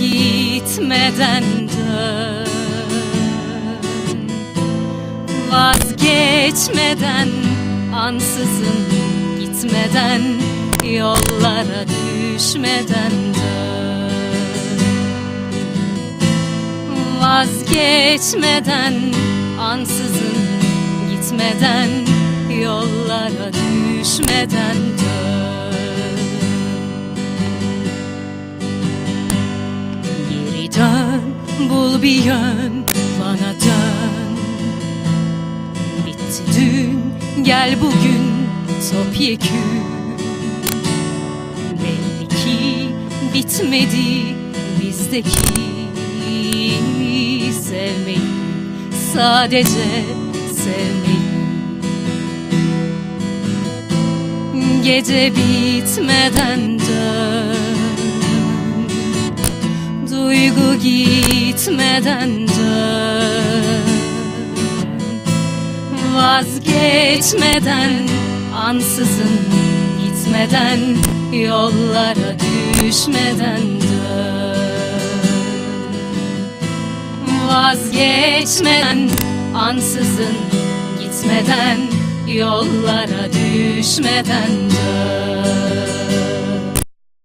gitmeden dön. Vazgeçmeden ansızın gitmeden Yollara düşmeden dön. Vazgeçmeden ansızın gitmeden Yollara düşmeden dön bul bir yön, bana dön Bitti dün, gel bugün, topyekün. Belli ki bitmedi bizdeki Sevmeyi, sadece sevmeyi. Gece bitmeden dön gitmeden dön. Vazgeçmeden Ansızın gitmeden Yollara düşmeden dön. Vazgeçmeden Ansızın gitmeden Yollara düşmeden dön